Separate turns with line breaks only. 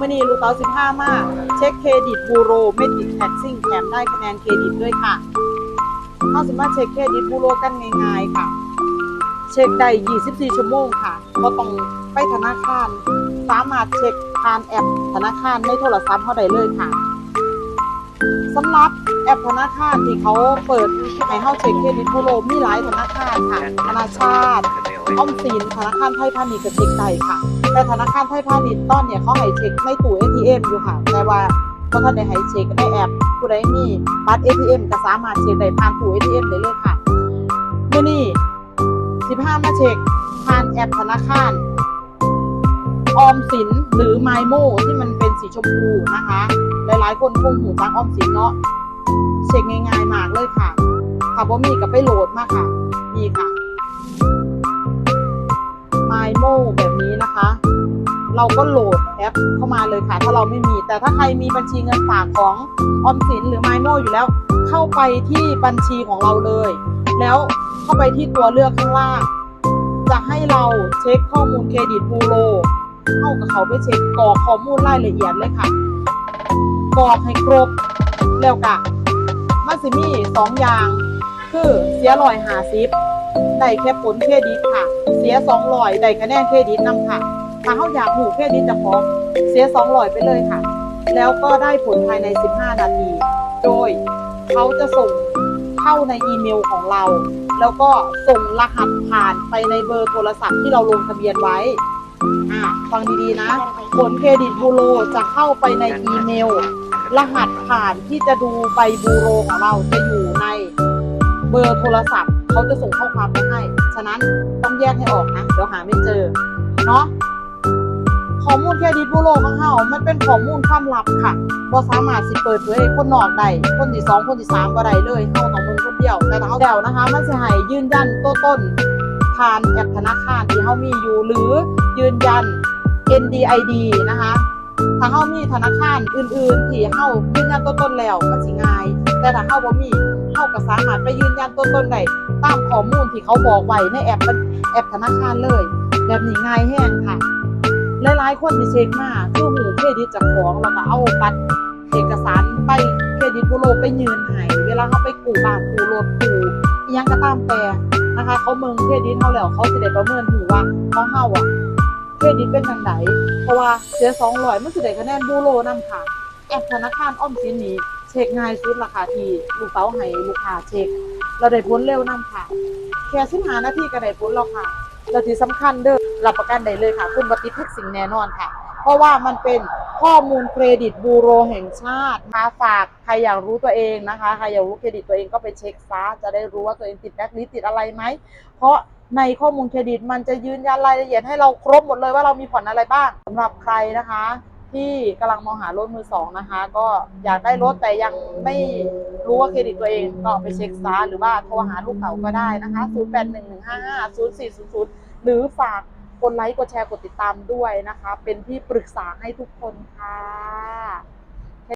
มื่อนี้ลูกเต๋า15มาก เช็คเครดิตบูโรไม่ติดแท็กซิ่งแถมได้คะแนนเครดิตด้วยค่ะเข้าสามารถเช็คเครดิตบูโรกันง่ายๆค่ะ เช็คได้ 24 ชั่วโมงค่ะก็ต้องไปธนาคาร สามารถเช็คผ่านแอปธนาคารในโทรศัพท์เขาได้เลยค่ะสำหรับแอปธนาคารที่เขาเปิดให้เข้าเช็คเครดิตบูโรมีหลายธนาคารค่ะธนาชาติออมสินธนาคารไทยพาณิชย์กับเช็คได้ค่ะ แต่ธนาคารไทยพาณิชย์ตอนเนี่ยเขาให้เช็คในตู้ ATM อยู่ค่ะ แต่ว่าเขาท่านได้ให้เช็คในแอปผู้ใดมีบัตร ATM ก็สามารถเช็คได้ผ่านตู้ ATM ได้เลยค่ะเมื่อนี้15มาเช็คผ่านแอปธนาคารออมสินหรือไมโมที่มันเป็นสีชมพูนะคะ หลายๆ คนคงหูจักออมสินเนาะเช็คง่ายๆมากเลยค่ะค่ะบ่มีก็ไปโหลดมาค่ะมีค่ะไมโมแบบนี้นะคะ เราก็โหลดแอปเข้ามาเลยค่ะ ถ้าเราไม่มี แต่ถ้าใครมีบัญชีเงินฝากของออมสินหรือไมโมอยู่แล้ว เข้าไปที่บัญชีของเราเลย แล้วเข้าไปที่ตัวเลือกข้างล่าง จะให้เราเช็คข้อมูลเครดิตบูโรเข้ากับเขาไปเช็คกรอกข้อมูลรายละเอียดเลยค่ะกรอกให้ครบแล้วกะมันสิมี่สองอย่าง คือเสียรอยหาซิปได้แค่ผลเครดิตค่ะ เสียสองร้อยได้คะแนนเครดิตนำค่ะ ถ้าเขาอยากหูเครดิตเจะของเสียสองร้อยไปเลยค่ะ แล้วก็ได้ผลภายใน 15 นาที โดยเขาจะส่งเข้าในอีเมลของเรา แล้วก็ส่งรหัสผ่านไปในเบอร์โทรศัพท์ที่เราลงทะเบียนไว้อ่าฟังดีๆนะ ผลเครดิตบูโรจะเข้าไปในอีเมล รหัสผ่านที่จะดูใบบูโรของเราจะอยู่ในเบอร์โทรศัพท์เขาจะส่งข้อความไปให้ ฉะนั้นต้องแยกให้ออกนะ เดี๋ยวหาไม่เจอ เนาะ ข้อมูลเครดิตบูโรของเรามันเป็นข้อมูลความลับค่ะบ่สามารถสิเปิดเผยให้คนนอกได้คนที่สองคนที่สามบ่ได้เลยเฮาต้องเบิ่งคนเดียว แต่ถ้าเฮาแล้วนะคะ มันสิให้ยืนยันตัวต้นผ่านแอปธนาคารที่เฮามีอยู่หรือยืนยัน NDID นะคะถ้าเฮามีธนาคารอื่น ๆ ที่เฮายืนยันตัวตนแล้วมันสิง่าย แต่ถ้าเฮาบ่มีเฮาก็สามารถไปยืนยันตัวตนได้ตามข้อมูลที่เขาบอกไว้ในแอปแอปธนาคารเลย แบบนี้ง่ายแห้งค่ะ หลายๆคนที่เช็คมาคือหูเครดิตจากของแล้วก็เอาบัตรเอกสารไปเครดิตบูโรไปยืนให้เวลาเขาไปกู้บ้านกู้รถกู้ยังก็ตามแต่นะคะ เขาเมืองเครดิตเฮาแล้วเขาสิได้ประเมินหูว่าเของเฮาอะเครดิตเป็นจังไดเพราะว่าเสีย200มันสิได้คะแนนบูโรนำค่ะแอปธนาคารอ้อมสินนี้เช็คง่ายสุดราคาที่ลูกเต้าให้ลูกค้าเช็คเราได้ผลเร็วนำค่ะ แค่สิบห้านาทีก็ได้ผลแล้วค่ะ และที่สำคัญเด้อรับประกันได้เลยค่ะ คุณบัติทุกสิ่งแน่นอนค่ะ เพราะว่ามันเป็นข้อมูลเครดิตบูโรแห่งชาติมาฝากใครอยากรู้ตัวเองนะคะใครอยากรู้เครดิตตัวเองก็ไปเช็คซะจะได้รู้ว่าตัวเองติดแบล็คลิสต์ติดอะไรไหมเพราะในข้อมูลเครดิตมันจะยืนยันรายละเอียดให้เราครบหมดเลยว่าเรามีผ่อนอะไรบ้างสำหรับใครนะคะ ที่กำลังมองหารถมือสองนะคะ ก็อยากได้รถแต่ยังไม่รู้ว่าเครดิตตัวเองก็ไปเช็คซาหรือว่าโทรหาลูกเต๋าก็ได้นะคะ 0811550400 หรือฝากกดไลค์กดแชร์กดติดตามด้วยนะคะ เป็นที่ปรึกษาให้ทุกคนค่ะ